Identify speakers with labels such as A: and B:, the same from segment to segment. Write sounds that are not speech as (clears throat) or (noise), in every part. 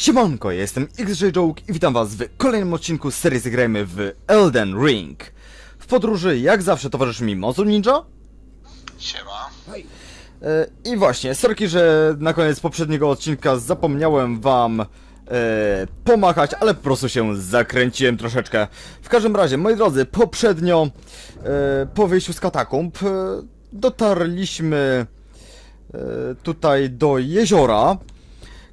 A: Siemanko, ja jestem XJ Joke i witam was w kolejnym odcinku z serii Zagrajmy w Elden Ring. W podróży, jak zawsze, towarzyszy mi Monzo Ninja.
B: Siema.
A: E, I właśnie, sorki, że na koniec poprzedniego odcinka zapomniałem wam e, pomachać, ale po prostu się zakręciłem troszeczkę. W każdym razie, moi drodzy, poprzednio e, po wyjściu z katakumb e, dotarliśmy e, tutaj do jeziora,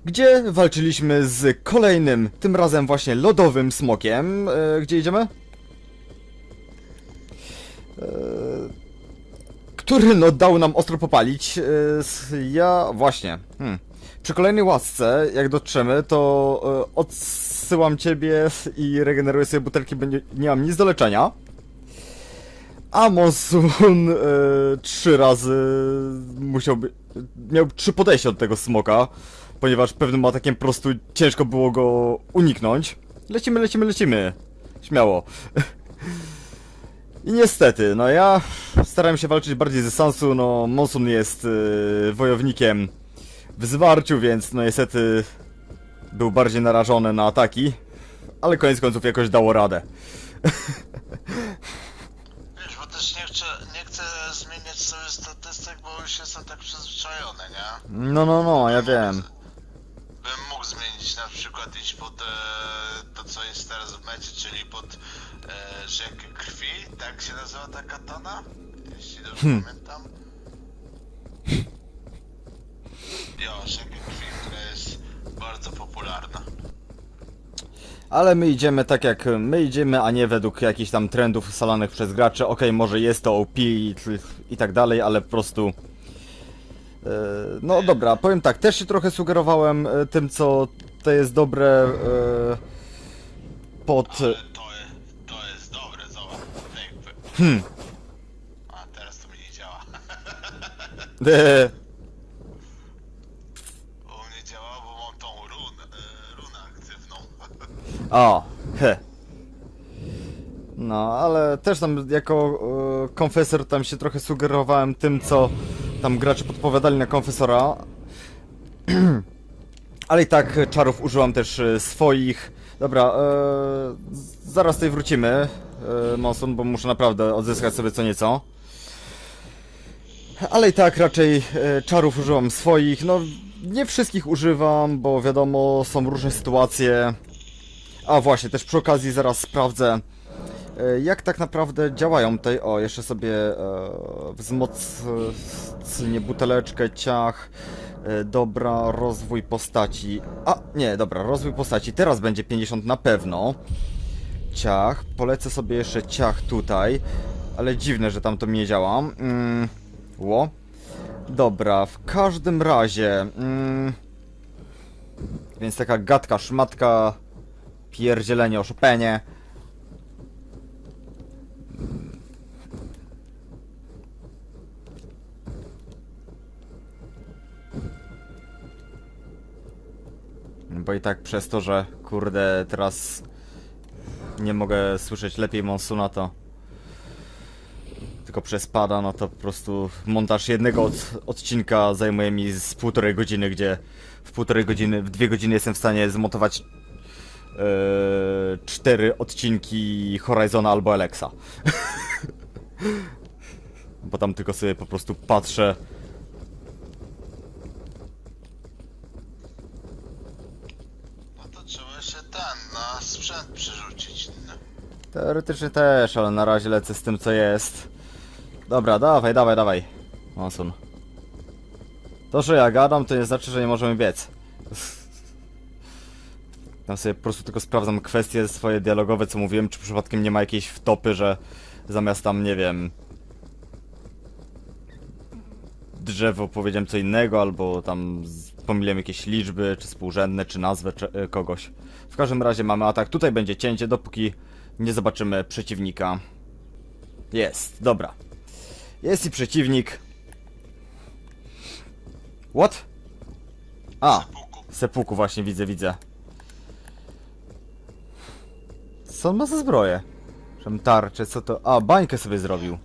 A: gdzie walczyliśmy z kolejnym, tym razem właśnie lodowym smokiem. E, gdzie idziemy? E, który no dał nam ostro popalić. e, Ja właśnie. Hmm. Przy kolejnej łasce, jak dotrzemy, to e, odsyłam ciebie i regeneruję sobie butelki, bo nie, nie mam nic do leczenia. A Monsun e, trzy razy musiałby. Miał trzy podejścia do tego smoka, ponieważ pewnym atakiem po prostu ciężko było go uniknąć. Lecimy, lecimy, lecimy. Śmiało. (laughs) I niestety, no ja starałem się walczyć bardziej ze Sansu, no Monsun jest y, wojownikiem w zwarciu, więc no niestety był bardziej narażony na ataki, ale koniec końców jakoś dało radę. (laughs)
B: Wiesz, bo też nie chcę, nie chcę zmieniać sobie statystyk, bo już jestem tak przyzwyczajony, nie?
A: No, no, no, ja wiem.
B: Bym mógł zmienić na przykład iść pod e, to, co jest teraz w mecie, czyli pod e, rzekę krwi, tak się nazywa ta katana? Jeśli dobrze pamiętam. Jo, rzekę krwi, która jest bardzo popularna.
A: Ale my idziemy tak jak my idziemy, a nie według jakichś tam trendów salanych przez graczy. Okej, może jest to OP i, i tak dalej, ale po prostu... e, No dobra, powiem tak, też się trochę sugerowałem e, tym, co to jest dobre e, pod...
B: Ale to, je- to jest dobre, zobacz. Ej,
A: Hmm.
B: A, teraz to mi nie działa.
A: E,
B: U mnie działa, bo mam tą runę, e, runę aktywną.
A: O, he. No, ale też tam jako e, konfesor tam się trochę sugerowałem tym, co tam gracze podpowiadali na konfesora. (clears throat) ale i tak czarów użyłam też e, swoich. Dobra, e, zaraz tutaj wrócimy, e, Monson, bo muszę naprawdę odzyskać sobie co nieco. Ale i tak raczej e, czarów używam swoich. No, nie wszystkich używam, bo wiadomo, są różne sytuacje. A właśnie, też przy okazji zaraz sprawdzę, e, jak tak naprawdę działają tutaj. O, jeszcze sobie e, wzmocnię buteleczkę, ciach. E, dobra, rozwój postaci. A, nie, dobra, rozwój postaci. Teraz będzie 50 na pewno. Ciach. Polecę sobie jeszcze ciach tutaj. Ale dziwne, że tam to nie działa. Mm, ło. Dobra, w każdym razie. Mm, więc taka gadka, szmatka, pierdzielenie o Bo i tak przez to, że kurde teraz nie mogę słyszeć lepiej Monsuna, to tylko przez pada, no to po prostu montaż jednego od, odcinka zajmuje mi z półtorej godziny, gdzie w półtorej godziny, w dwie godziny jestem w stanie zmontować e, cztery odcinki Horizona albo Alexa. (laughs) Bo tam tylko sobie po prostu patrzę.
B: No to trzeba się ten, na sprzęt przerzucić. No.
A: Teoretycznie też, ale na razie lecę z tym co jest. Dobra, dawaj, dawaj, dawaj. Monsun. To, że ja gadam, to nie znaczy, że nie możemy biec. Tam sobie po prostu tylko sprawdzam kwestie swoje dialogowe, co mówiłem, czy przypadkiem nie ma jakiejś wtopy, że zamiast tam, nie wiem... Drzewo powiedziałem co innego, albo tam pomyliłem jakieś liczby, czy współrzędne, czy nazwę czy, e, kogoś. W każdym razie mamy atak. Tutaj będzie cięcie, dopóki nie zobaczymy przeciwnika. Jest, dobra. Jest i przeciwnik. What? A,
B: Puku.
A: sepuku właśnie widzę, widzę. Co on ma za zbroję? Czym tarczę, co to? A, bańkę sobie zrobił.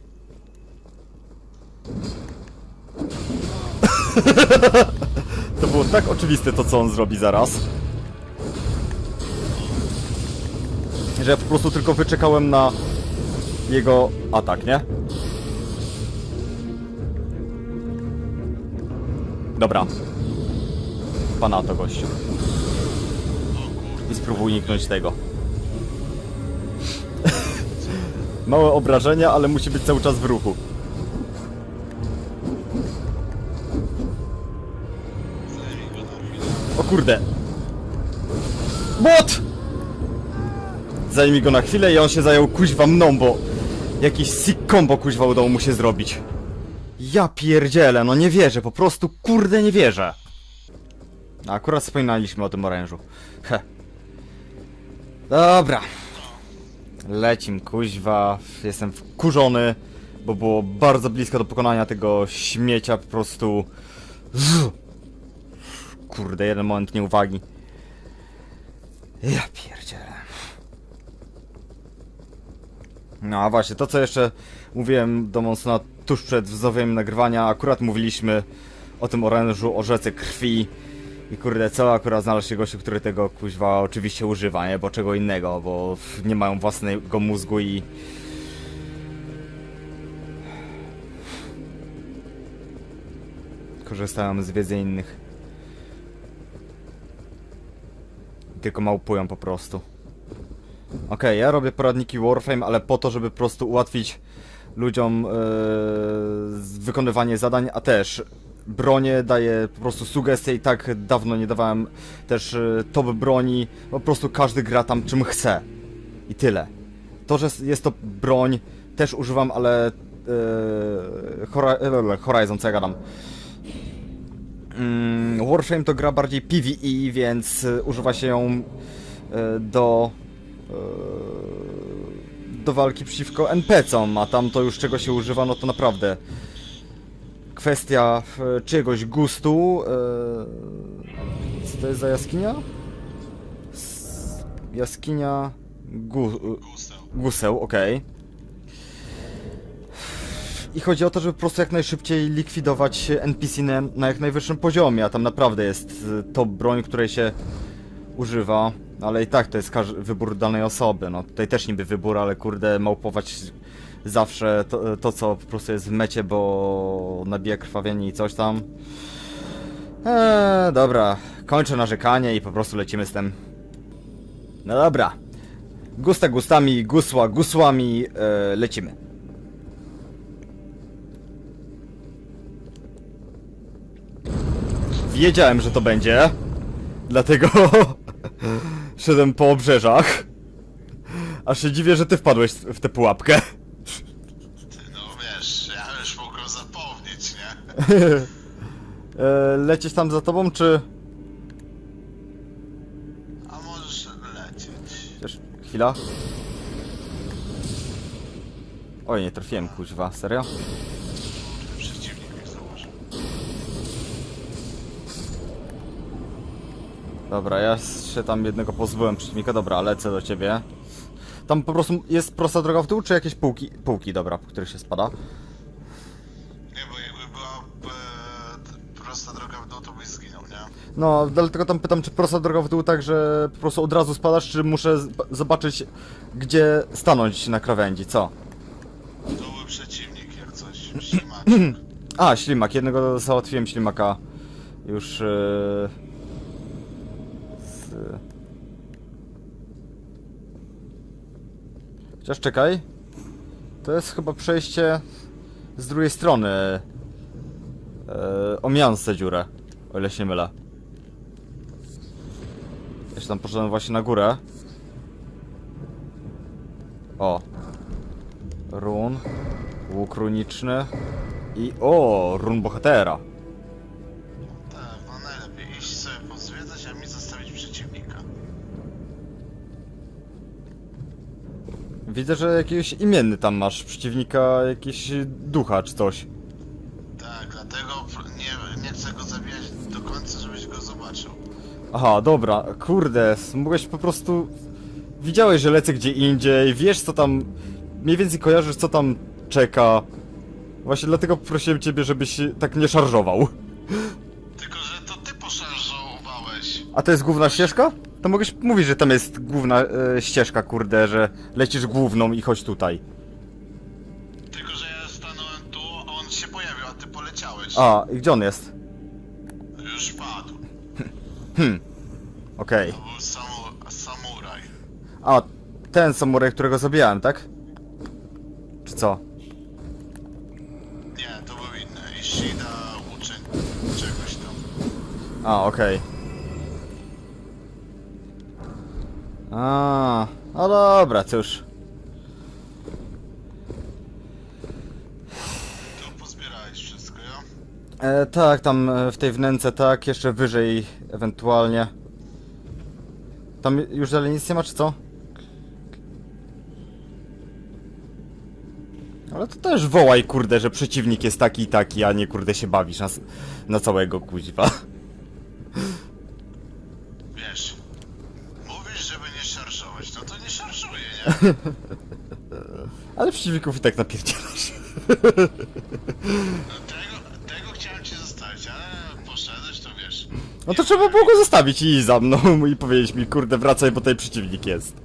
A: (laughs) to było tak oczywiste to, co on zrobi zaraz. Że po prostu tylko wyczekałem na jego atak, nie? Dobra. Pana to gościu. I spróbuj uniknąć tego. (laughs) Małe obrażenia, ale musi być cały czas w ruchu. O kurde. Bot! Zajmij go na chwilę i on się zajął kuźwa mną, bo jakiś sick combo kuźwa udało mu się zrobić. Ja pierdzielę, no nie wierzę, po prostu kurde nie wierzę. A akurat wspominaliśmy o tym orężu. He. Dobra. Lecim kuźwa, jestem wkurzony, bo było bardzo blisko do pokonania tego śmiecia po prostu. Kurde, jeden moment nieuwagi. Ja pierdzielę. No a właśnie, to co jeszcze mówiłem do Monsona tuż przed wznowieniem nagrywania, akurat mówiliśmy o tym orężu, o rzece krwi. I kurde, co akurat znalazł się gościu, który tego kuźwa oczywiście używa, nie? Bo czego innego, bo nie mają własnego mózgu i... Korzystają z wiedzy innych. Tylko małpują po prostu. Okej, ja robię poradniki Warframe, ale po to, żeby po prostu ułatwić ludziom yy, wykonywanie zadań, a też bronię daję po prostu sugestie i tak dawno nie dawałem też yy, top broni, po prostu każdy gra tam czym chce. I tyle. To, że jest to broń, też używam, ale yy, Horizon, co ja gadam. Mm, Warframe to gra bardziej PvE, więc używa się ją do do walki przeciwko NPC-om, a tam to już czego się używa, no to naprawdę kwestia y, czyjegoś gustu. y, Co to jest za jaskinia? Jaskinia gu, y,
B: Guseł.
A: Guseł, okej. I chodzi o to, żeby po prostu jak najszybciej likwidować NPC na, na jak najwyższym poziomie, a tam naprawdę jest top broń, której się używa, ale i tak to jest wybór danej osoby, no tutaj też niby wybór, ale kurde małpować zawsze to, to co po prostu jest w mecie, bo nabija krwawienie i coś tam. Eee, dobra, kończę narzekanie i po prostu lecimy z tym. No dobra. Gusta gustami, gusła gusłami, e, lecimy. Wiedziałem, że to będzie. Dlatego (laughs) szedłem po obrzeżach. Aż się dziwię, że ty wpadłeś w tę pułapkę.
B: Ty, no wiesz, ja już go zapomnieć, nie?
A: E, lecieć tam za tobą, czy...
B: A możesz lecieć.
A: Chociaż chwila. Oj, nie trafiłem, kuźwa, serio?
B: Przeciwnik mnie założył.
A: Dobra, ja się tam jednego pozbyłem przeciwnika, dobra, lecę do ciebie. Tam po prostu jest prosta droga w dół, czy jakieś półki? Półki, dobra, po których się spada.
B: Nie, bo jakby była e, prosta droga w dół, to byś zginął, nie?
A: No, dlatego tam pytam, czy prosta droga w dół tak, że po prostu od razu spadasz, czy muszę z- zobaczyć, gdzie stanąć na krawędzi, co?
B: To był przeciwnik, jak coś. (clears throat) Ślimaczek.
A: A, ślimak, jednego załatwiłem ślimaka już... Yy... Z... Chociaż czekaj. To jest chyba przejście z drugiej strony. Yy, omiance dziurę, o ile się mylę. Ja się tam poszedłem właśnie na górę. O. Run. Łuk runiczny. I o, run bohatera. Widzę, że jakiś imienny tam masz przeciwnika, jakiś ducha czy coś.
B: Tak, dlatego nie, nie chcę go zabijać do końca, żebyś go zobaczył.
A: Aha, dobra, kurde, mogłeś po prostu... Widziałeś, że lecę gdzie indziej, wiesz co tam... Mniej więcej kojarzysz co tam czeka. Właśnie dlatego prosiłem ciebie, żebyś tak nie szarżował.
B: Tylko, że to ty poszarżowałeś.
A: A to jest główna ścieżka? To mogłeś mówić, że tam jest główna e, ścieżka, kurde, że lecisz główną i chodź tutaj.
B: Tylko, że ja stanąłem tu, a on się pojawił, a ty poleciałeś.
A: A, i gdzie on jest?
B: Już padł. (laughs)
A: Okej.
B: To był samu samuraj.
A: A, ten samuraj, którego zabijałem, tak? Czy co?
B: Nie, to był inny. Ishida uczeń czegoś tam.
A: A, okej. A, no dobra, cóż.
B: To pozbierałeś wszystko, ja?
A: E, tak, tam e, w tej wnęce, tak, jeszcze wyżej ewentualnie. Tam już dalej nic nie ma, czy co? Ale to też wołaj, kurde, że przeciwnik jest taki i taki, a nie, kurde, się bawisz na, na całego kuźwa.
B: Wiesz, mówisz, żeby nie szarżować, no to nie szarżuję, nie? (laughs)
A: Ale przeciwników i tak napierdzielasz.
B: No tego, tego chciałem ci zostawić, ale poszedłeś, to wiesz.
A: No to trzeba było go zostawić i za mną (laughs) i powiedzieć mi, kurde, wracaj, bo tutaj przeciwnik jest.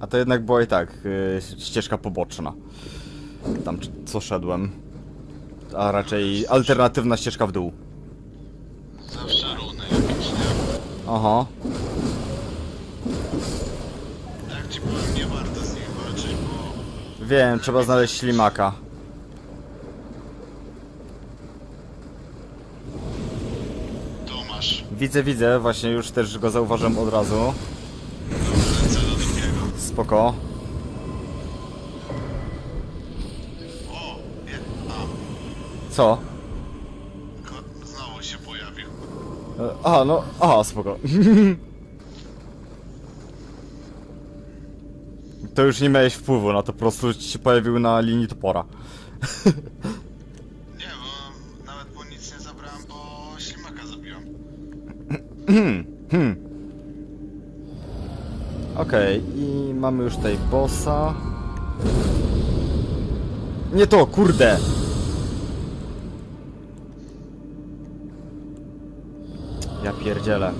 A: A to jednak była i tak y, ścieżka poboczna. Tam co szedłem. A raczej alternatywna ścieżka w dół.
B: Zawsze runy jakieś, nie?
A: Aha.
B: Jak ci powiem, nie warto z nich walczyć, bo
A: Wiem, trzeba znaleźć ślimaka.
B: tu masz.
A: Widzę, widzę, właśnie już też go zauważyłem od razu.
B: Lecę do drugiego.
A: Spoko. Co?
B: ko- znowu się pojawił.
A: E, Aha, no, aha, spoko. (laughs) To już nie miałeś wpływu na to, po prostu ci się pojawił na linii topora. (laughs)
B: Nie, bo nawet mu nic nie zabrałem, bo ślimaka zabiłem.
A: Hmm. (clears throat) Okej, i mamy już tutaj bossa. Nie to, kurde! Ja pierdzielę.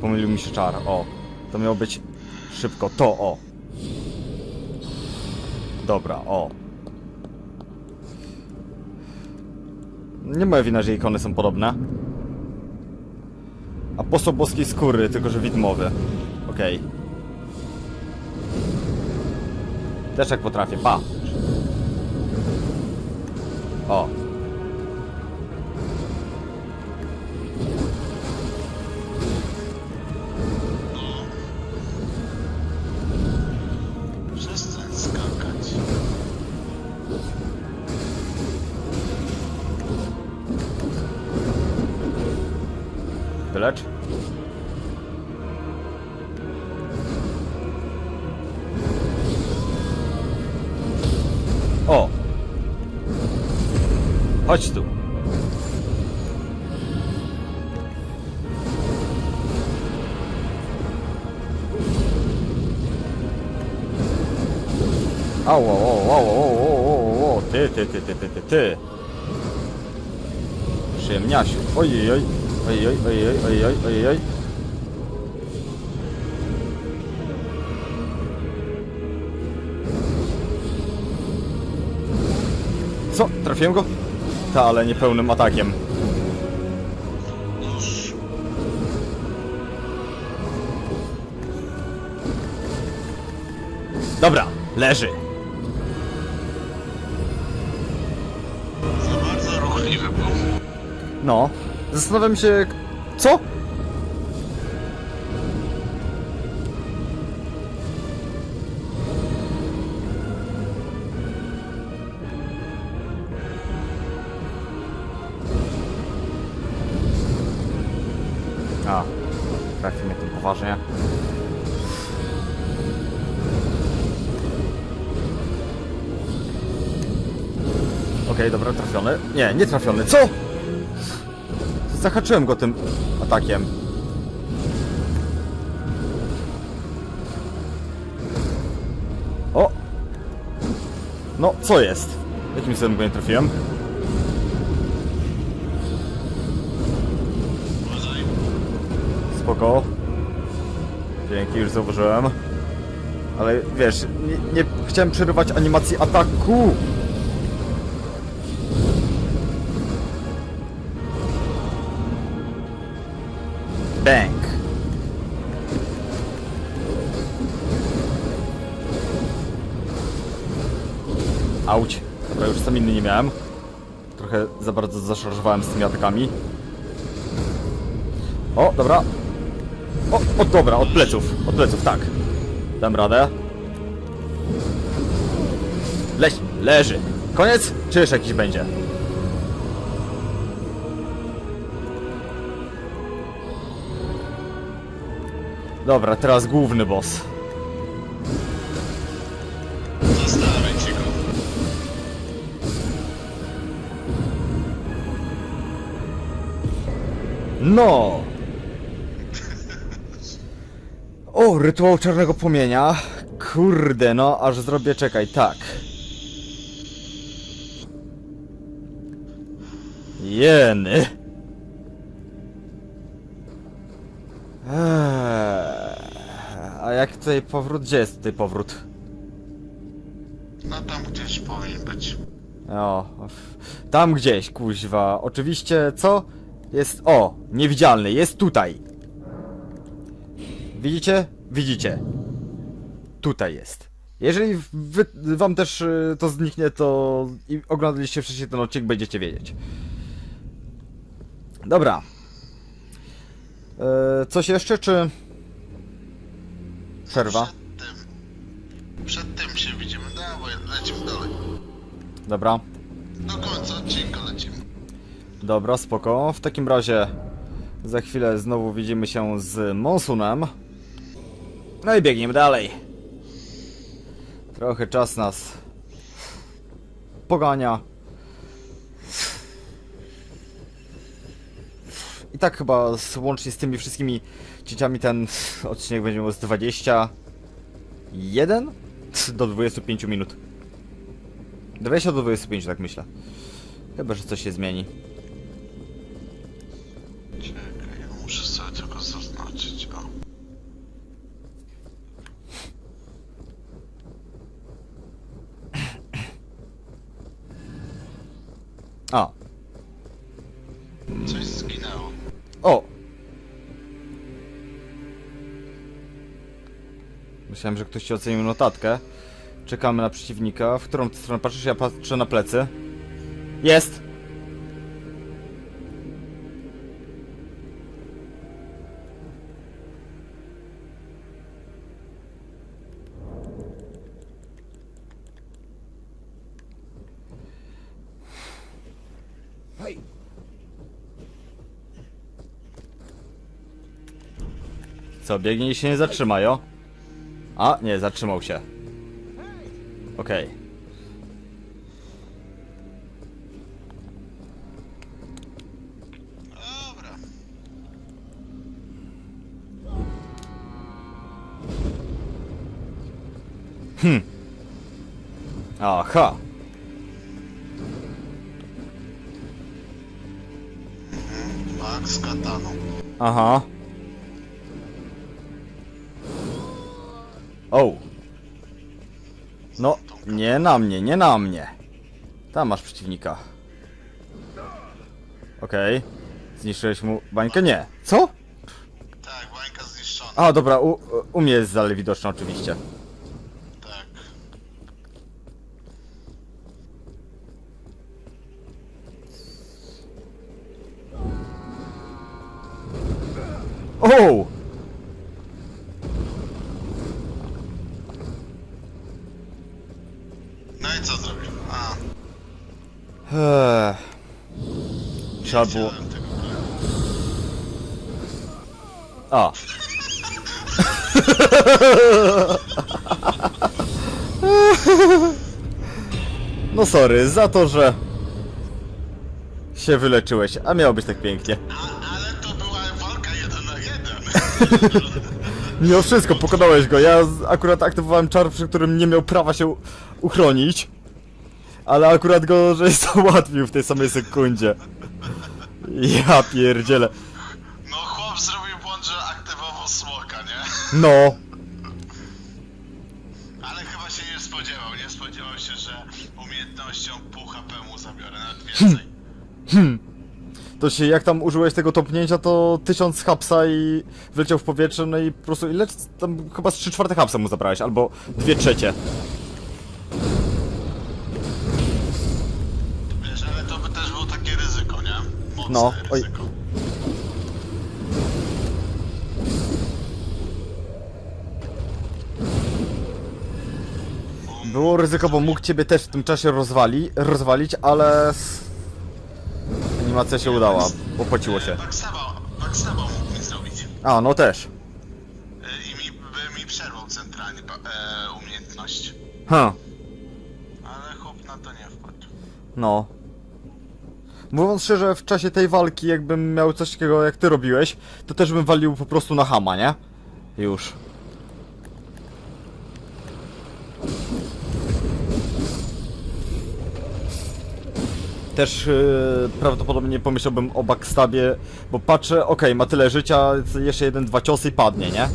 A: Pomylił mi się czar, o. To miało być szybko, to, o. Dobra, o. Nie moja wina, że ikony są podobne. Apostoł boskiej skóry, tylko że widmowy. Okej. Też jak potrafię, pa! O. Chodź tu. Au, au, au, au, au, au, au, ty, ty, ty, ty, ty, ty, ty. Przyjemniasiu. Ojej, oj, ojej, ojej, ojej, ojej, ojej. Co? Trafiłem go? Ta, ale niepełnym atakiem. Dobra, leży.
B: Za bardzo ruchliwy był.
A: No. Zastanawiam się... Co? Poważnie. Okej, dobra, trafiony. Nie, nie trafiony. Co? Zahaczyłem go tym atakiem. No, co jest? Jakim cudem go nie trafiłem? Spoko. Dzięki, już zauważyłem. Ale wiesz, nie, nie chciałem przerywać animacji ataku. Bang. Auć. Dobra, już sam inny nie miałem. Trochę za bardzo zaszarżowałem z tymi atakami. O, dobra. O, o, dobra, od pleców, od pleców, tak. Dam radę. Leś, leży. Koniec? Czy jeszcze jakiś będzie? Dobra, teraz główny boss.
B: Go.
A: No! O, rytuał czarnego płomienia. Kurde, no, aż zrobię, czekaj, tak. Jeny. Eee, a jak tutaj powrót? Gdzie jest tutaj powrót?
B: No tam gdzieś powinien być.
A: O, tam gdzieś, kuźwa. Oczywiście, co? Jest, o, niewidzialny, jest tutaj. Widzicie? Widzicie. Tutaj jest. Jeżeli wy, wam też y, to zniknie, to i oglądaliście wcześniej ten odcinek, będziecie wiedzieć. Dobra. E, coś jeszcze, czy... Przerwa?
B: Przed tym. Przed tym się widzimy. Dawaj, lecimy dalej.
A: Dobra.
B: Do końca odcinka lecimy.
A: Dobra, spoko. W takim razie za chwilę znowu widzimy się z Monsunem. No i biegniemy dalej. Trochę czas nas pogania. I tak chyba z, łącznie z tymi wszystkimi cięciami ten odcinek będzie miał z 21 do 25 minut. 20 do 25 tak myślę. Chyba, że coś się zmieni. A,
B: Coś zginęło.
A: o! Myślałem, że ktoś ci ocenił notatkę. Czekamy na przeciwnika. W którą stronę patrzysz? Ja patrzę na plecy. Jest! Co, biegnie i się nie zatrzyma, jo? A, nie, zatrzymał się. Okej.
B: Dobra.
A: Aha.
B: Max z kataną.
A: Aha. O. No, nie na mnie, nie na mnie. Tam masz przeciwnika. Okej. Zniszczyłeś mu bańkę? Nie. Co?
B: Tak, bańka zniszczona.
A: A, dobra, u, u mnie jest dalej widoczna oczywiście.
B: Tak.
A: O!
B: No i co zrobił? A,
A: Eee. Trzeba było... A. (laughs) No sorry, za to, że się wyleczyłeś, a miało być tak pięknie.
B: A, ale to była walka jeden na jeden. (laughs)
A: Mimo wszystko, pokonałeś go. Ja akurat aktywowałem czar, przy którym nie miał prawa się uchronić. Ale akurat go, żeś to (laughs) ułatwił w tej samej sekundzie. Ja pierdzielę.
B: No chłop zrobił błąd, że aktywował smoka, nie?
A: No.
B: Ale chyba się nie spodziewał, nie spodziewał się, że umiejętnością pół HP mu zabiorę, nawet więcej.
A: To się, jak tam użyłeś tego topnięcia, to tysiąc hapsa i wleciał w powietrze, no i po prostu ile tam chyba z 3 czwarte hapsa mu zabrałeś, albo 2 trzecie.
B: Wiesz, ale to by też było takie ryzyko, nie? Mocne
A: No, oj. Było ryzyko, bo mógł ciebie też w tym czasie rozwali, rozwalić, ale... s- Animacja się udała, opłaciło się.
B: Backsaba, backsaba mógł mi zrobić.
A: A, no też.
B: Y, I mi, by mi przerwał centralnie ba- e, umiejętność.
A: Ha,
B: Ale chłop na to nie wpadł.
A: no. Mówiąc szczerze, w czasie tej walki, jakbym miał coś takiego jak ty robiłeś, to też bym walił po prostu na hama, nie? Już. Też yy, prawdopodobnie pomyślałbym o backstabie, bo patrzę, okej, ma tyle życia, jeszcze jeden, dwa ciosy i padnie, nie?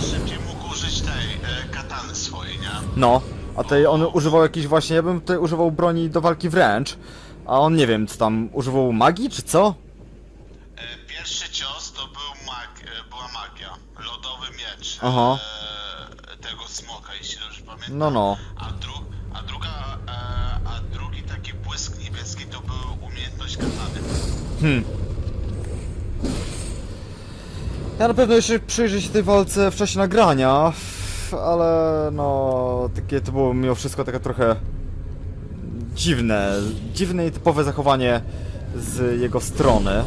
B: Szybciej mógł użyć tej e, katany swojej, nie?
A: No, a tutaj on używał jakiś właśnie, ja bym tutaj używał broni do walki wręcz, a on nie wiem, co tam, używał magii, czy co?
B: E, pierwszy cios to był mag, e, była magia. Lodowy miecz.
A: Aha.
B: E, tego smoka, jeśli dobrze pamiętam.
A: No, no.
B: A, dru, a druga, e, a drugi taki błysk niebieski to był umiejętność katany.
A: Hmm. Ja na pewno jeszcze przyjrzę się tej walce w czasie nagrania, ale no, takie to było mimo wszystko takie trochę dziwne, dziwne i typowe zachowanie z jego strony.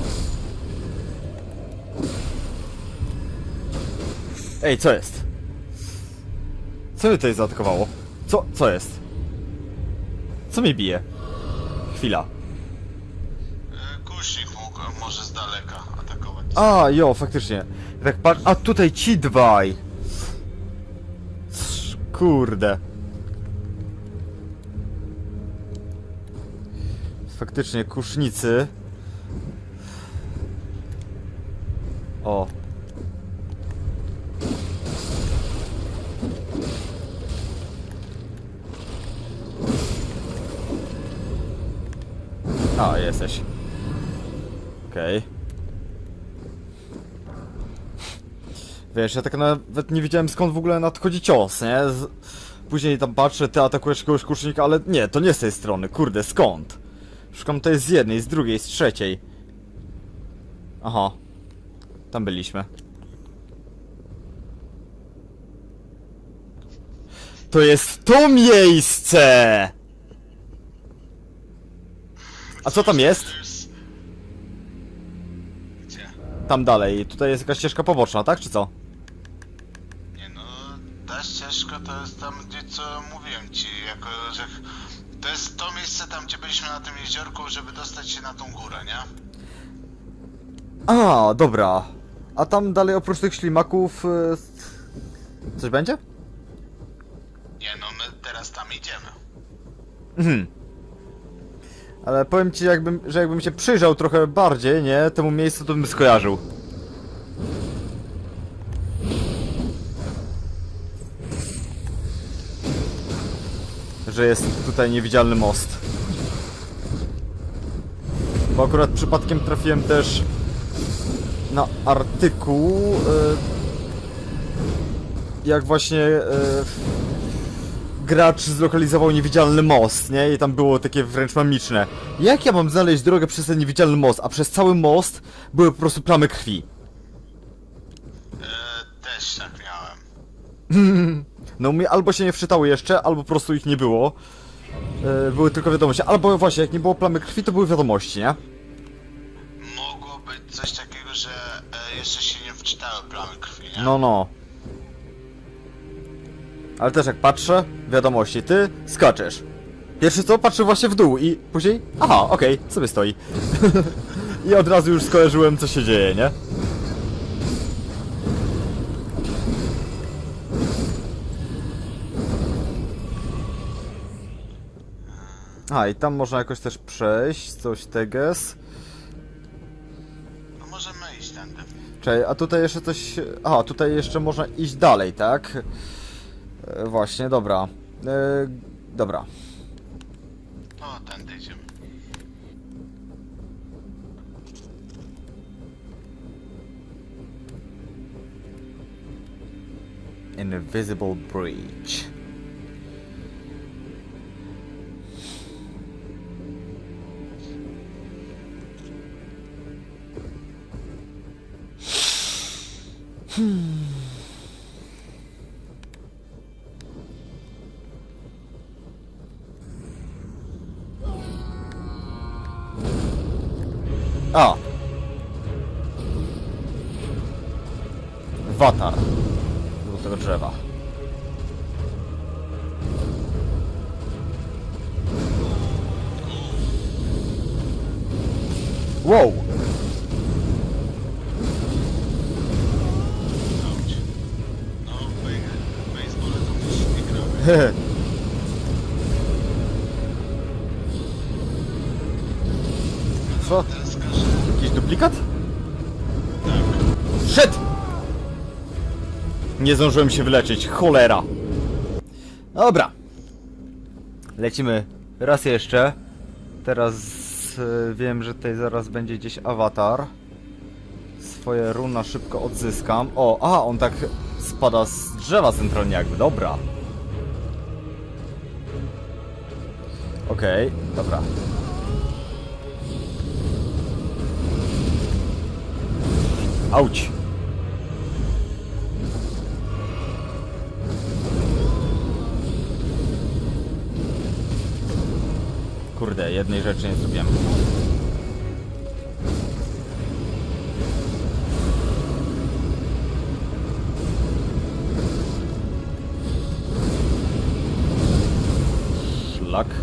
A: Ej, co jest? Co mnie tutaj zaatakowało? Co, co jest? Co mnie bije? Chwila.
B: Kusznik mógł może z daleka atakować.
A: A, jo, faktycznie. Tak patrz, a tutaj ci dwaj. Kurde. Faktycznie, kusznicy. O. A, jesteś. Okej. Wiesz, ja tak nawet nie wiedziałem skąd w ogóle nadchodzi cios, nie? Później tam patrzę, ty atakujesz kogoś kusznika, ale nie, to nie z tej strony, kurde, skąd? Szukam tej z jednej, z drugiej, z trzeciej. Aha. Tam byliśmy. To jest to miejsce! A co tam jest?
B: To jest- Gdzie?
A: Tam dalej. Tutaj jest jakaś ścieżka poboczna, tak? Czy co?
B: Ta ścieżka to jest tam, gdzie co mówiłem ci, jako że... To jest to miejsce tam, gdzie byliśmy na tym jeziorku, żeby dostać się na tą górę, nie?
A: A, dobra. A tam dalej oprócz tych ślimaków... y, Coś będzie?
B: Nie no, my teraz tam idziemy.
A: Mhm. Ale powiem ci, jakbym, że jakbym się przyjrzał trochę bardziej, nie, temu miejscu, to bym skojarzył. Że jest tutaj niewidzialny most. Bo akurat przypadkiem trafiłem też na artykuł, y, jak właśnie y, gracz zlokalizował niewidzialny most, nie? I tam było takie wręcz mamiczne. Jak ja mam znaleźć drogę przez ten niewidzialny most, a przez cały most były po prostu plamy krwi?
B: E, też tak miałem. (laughs)
A: No mi albo się nie wczytały jeszcze, albo po prostu ich nie było. E, były tylko wiadomości. Albo właśnie, jak nie było plamy krwi, to były wiadomości, nie?
B: Mogło być coś takiego, że e, jeszcze się nie wczytały plamy krwi, nie?
A: No, no. Ale też jak patrzę, wiadomości, ty skaczesz. Pierwsze co, patrzę właśnie w dół i później, aha, okej, sobie stoi. (laughs) I od razu już skojarzyłem, co się dzieje, nie? A, i tam można jakoś też przejść, coś teges.
B: No możemy iść tędy.
A: Czekaj, a tutaj jeszcze coś... Aha, tutaj jeszcze można iść dalej, tak? E, właśnie, dobra. E, dobra.
B: O, tędy idziemy.
A: Invisible Bridge. A! Watar. Do tego drzewa. Wow! (laughs) Co? Jakiś duplikat?
B: Tak.
A: Szedł! Nie zdążyłem się wyleczyć, cholera! Dobra. Lecimy raz jeszcze. Teraz e, wiem, że tutaj zaraz będzie gdzieś awatar. Swoje runa szybko odzyskam. O, a on tak spada z drzewa centralnie jakby, dobra. Okej, dobra. Auć! Kurde, jednej rzeczy nie zrobiłem. Szlak.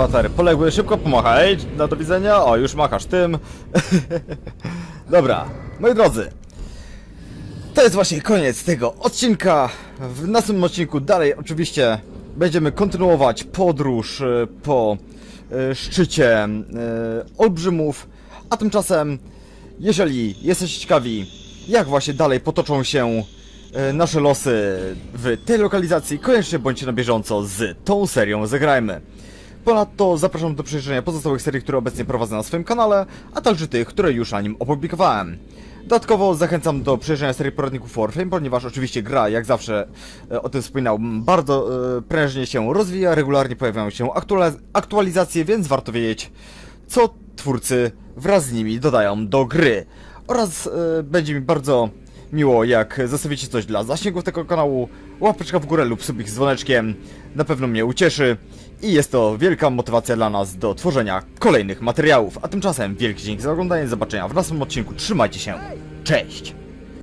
A: Awatary poległy, szybko pomachaj. No do widzenia. O, już machasz tym. (laughs) Dobra, moi drodzy. To jest właśnie koniec tego odcinka. W następnym odcinku dalej oczywiście będziemy kontynuować podróż e, po e, szczycie e, olbrzymów. A tymczasem, jeżeli jesteście ciekawi, jak właśnie dalej potoczą się nasze losy w tej lokalizacji, koniecznie bądźcie na bieżąco z tą serią Zagrajmy. Ponadto zapraszam do przejrzenia pozostałych serii, które obecnie prowadzę na swoim kanale, a także tych, które już na nim opublikowałem. Dodatkowo zachęcam do przejrzenia serii poradników Warframe, ponieważ oczywiście gra, jak zawsze e, o tym wspominałem, bardzo e, prężnie się rozwija, regularnie pojawiają się aktualiz- aktualizacje, więc warto wiedzieć, co twórcy wraz z nimi dodają do gry. Oraz e, będzie mi bardzo miło, jak zostawicie coś dla zasięgów tego kanału, łapeczka w górę lub subik z dzwoneczkiem, na pewno mnie ucieszy i jest to wielka motywacja dla nas do tworzenia kolejnych materiałów. A tymczasem wielki dzięki za oglądanie, do zobaczenia w następnym odcinku, trzymajcie się, cześć!